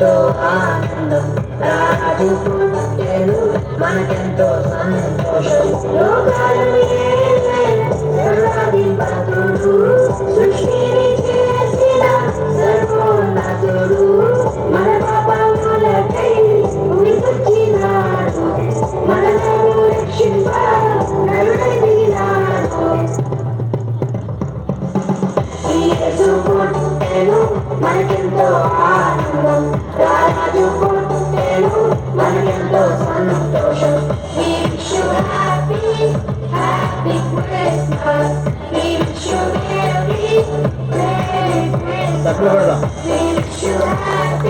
మనకెంతో ఆనందం రాజు పుట్టెను మనకెంతో సంతోషం. లోకాలను ఏలే సృష్టిని చేసిన సర్వోన్నతుడు. మన పాపములకై రక్షింప యేసు పుట్టెను మనకెంతో ఆనందం రాజు పుట్టెను మనకెంతో సంతోషం We wish you happy, happy Christmas. We wish you merry, merry Christmas. We wish you happy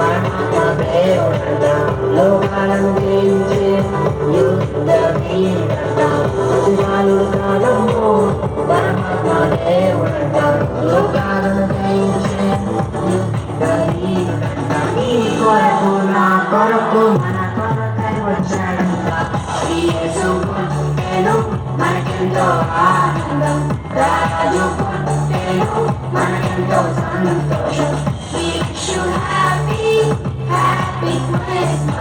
మరణాత్మ దేవుడట లోకాలను యుద్ధ యుద్ధ నీ కొరకు నా కొరకు మన కొరకై యేసు పుట్టెను మనకెంతో ఆనందం రాజు పుట్టెను మనకెంతో సంతోషం Happy, happy.